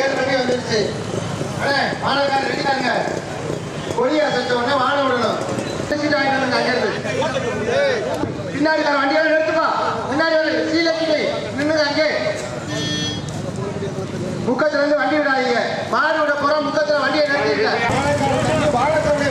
ஏழு மணி வந்துருச்சு. அண்ணே வானக்காரர் இருக்காங்க கொடியை அசைச்ச உடனே வானம் விடணும். பின்னாடி தான் வண்டியோட நிறுத்துப்பா. முன்னாடி சீலத்துக்கு நின்னுங்க அங்கே. முக்கத்துல இருந்து வண்டி விடாதீங்க. மாடு விட போறோம் முக்கத்துல வண்டியை நிறுத்திருக்க வாழக்கூடிய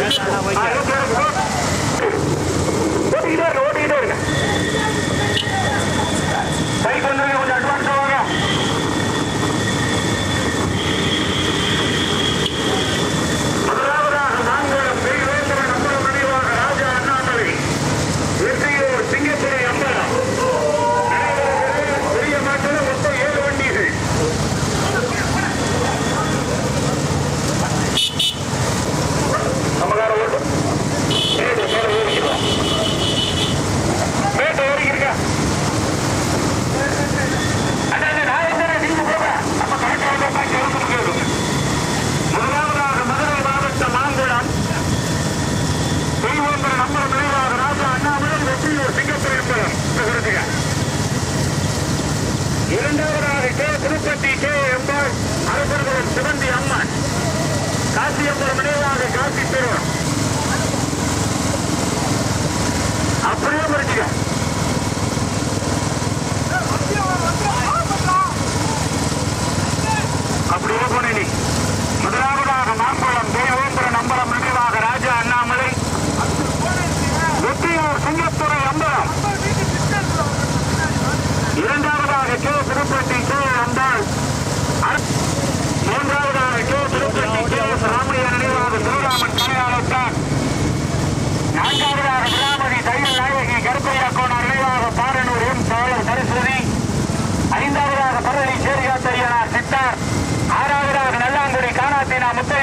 Хорошо.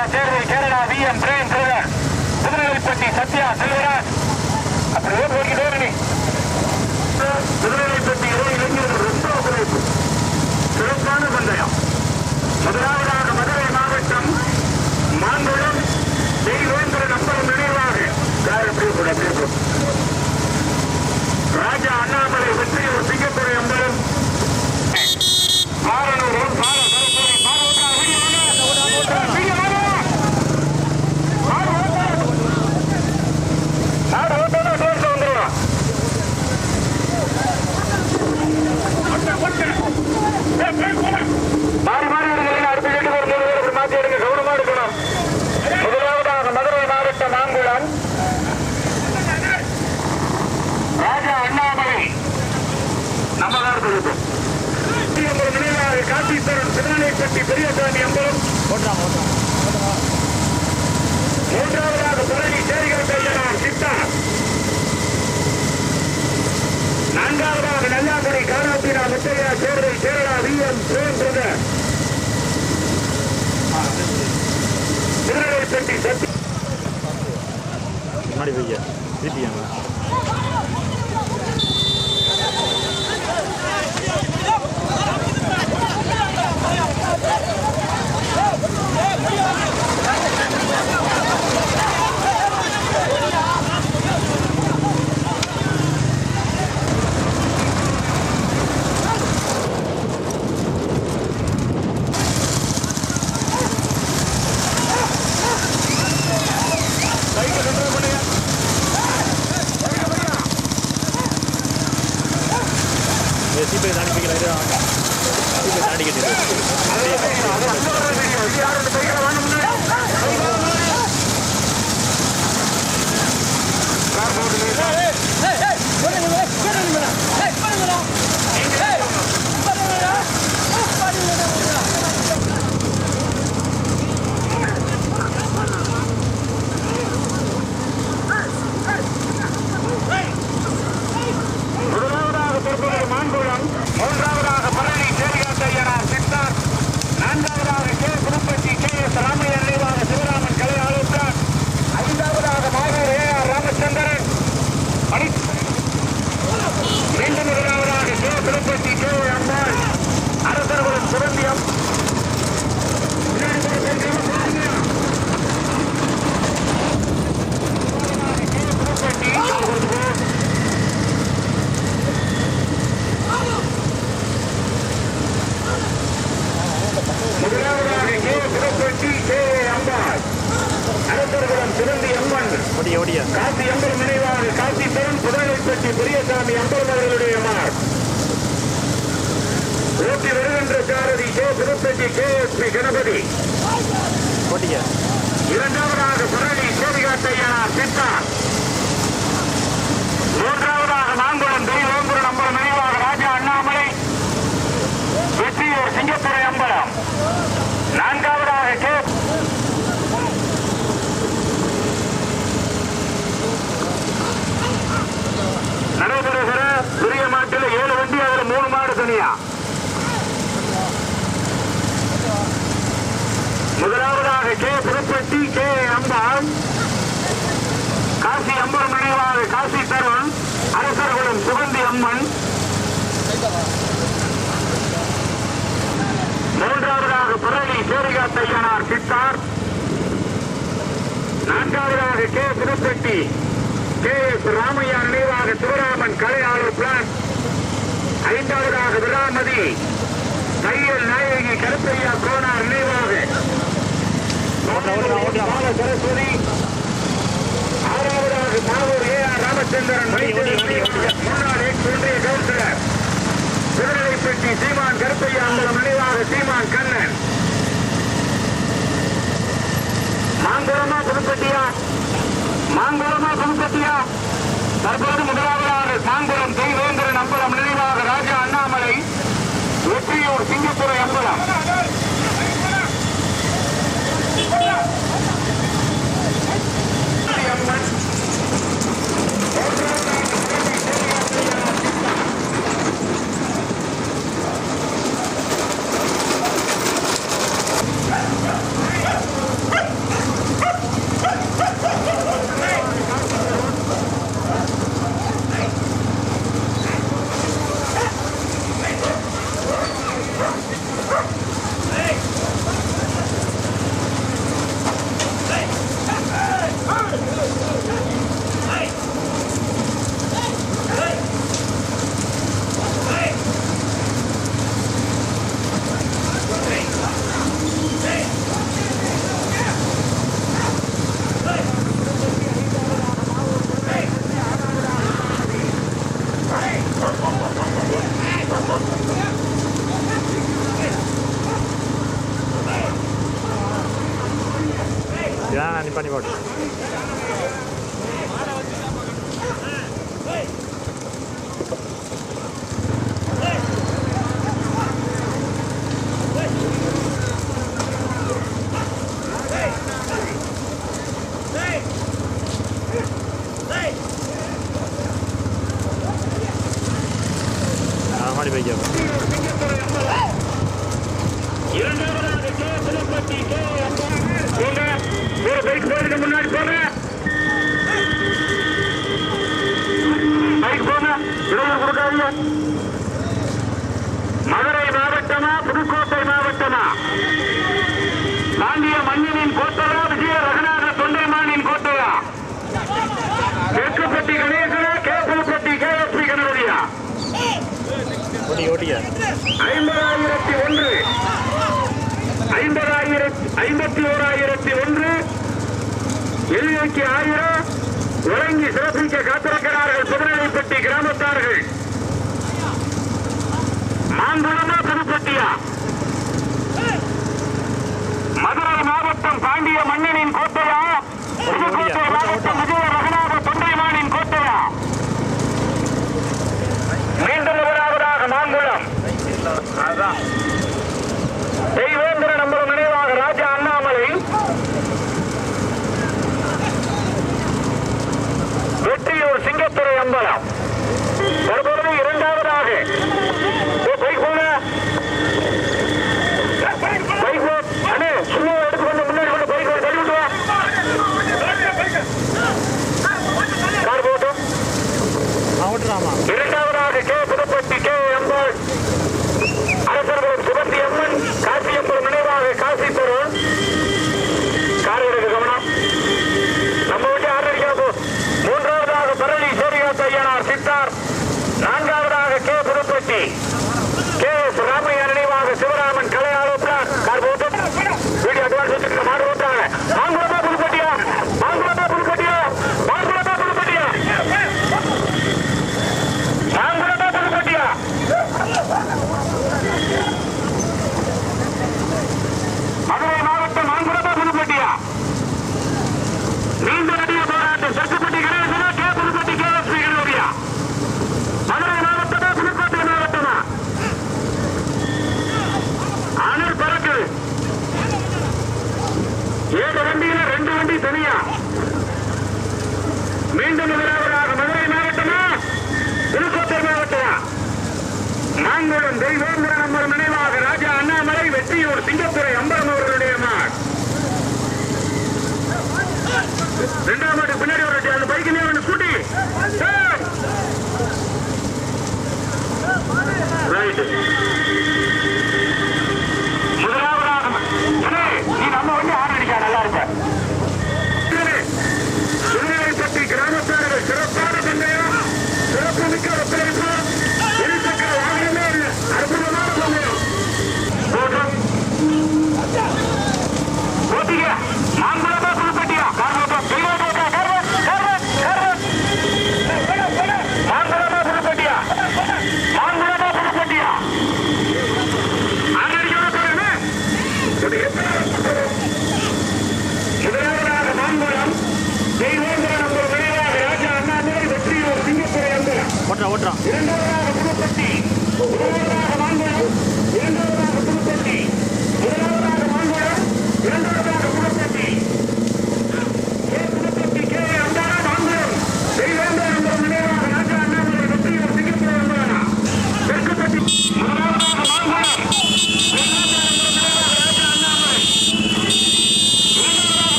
இந்தியா தேர்தல் Kerala V M Prem brother Pudunelvelipatti Sathya Selvaraj அப்படியே போய்கிட்டே நீ புதுநெல்வேலிப்பட்டி இரு இளைஞர்கள் ரொம்ப ஒத்துழைப்பு சிறப்பான பந்தயம் முதலாவதாக மதுரை மாவட்டம் மாங்குளம் தெய்வேந்திர நம்பரம் நினைவாக ராஜா அண்ணாமலை வெற்றி சிங்கத்துறை அம்பலம். மாறனூரும் கோட்டை காராத்திரா முத்தையா கோடை கேரளா வி எம் சுரேந்திரத திருநெல்வேலி சத்தி முன்னாடி Yeah. தையனார் சித்தார் நான்காவதாக K. Pudupatti K. S. Ramaiah நினைவாக சிவராமன் கலையாளர் பிளான். ஐந்தாவதாக விராமதி தையல் நாயகி கருப்பையா கோனார் நினைவாக. சரஸ்வதி ஆறாவதாக மாவூர் ஏ. ஆர். ராமச்சந்திரன். முன்னாள் ஒன்றிய கவுன்சிலர். திருநெல்வேலி சீமான் கருப்பையா அம்பலம் நினைவாக சீமான் கண்ணன். மாங்குளமா புதுப்பட்டியா மாங்குளமா புதுப்பட்டியா தற்போது முதலாவதாக சாங்குளம் தெய்வேந்திரன் அம்பலம் நினைவாக ராஜா அண்ணாமலை வெற்றியூர் சிங்கத்துறை அம்பலம். அம்மன் जहाँ नेपालीबाट எழுநூத்தி ஆயிரம் உறங்கி சிறப்பிக்க காத்திருக்கிறார்கள். புதுநெல்லிப்பட்டி கிராமத்தார்கள் மாங்குளமா புதுப்பட்டியா மதுரை மாவட்டம் பாண்டிய மன்னனின் கோட்டையா புதுக்கோட்டை மாவட்டம் விஜய ரகுநாத தொண்டைமானின் கோட்டையா மீண்டும் முதலாவதாக மாங்குளம் தெய்வேந்திர நம்பர் நினைவாக ராஜா அண்ணாமலை வெற்றியூர் சிங்கத்துறை அம்பலம் தற்போது தெய்வேந்திர நம்மர் நினைவாக ராஜா அண்ணாமலை வெற்றியூர் சிங்கத்துறை அம்பரம் அவர்களுடைய மார். இரண்டாம் ஆட்டு பின்னாடி ஒரு அந்த பைக்கிலே ஒன்று கூட்டி ரைட்டு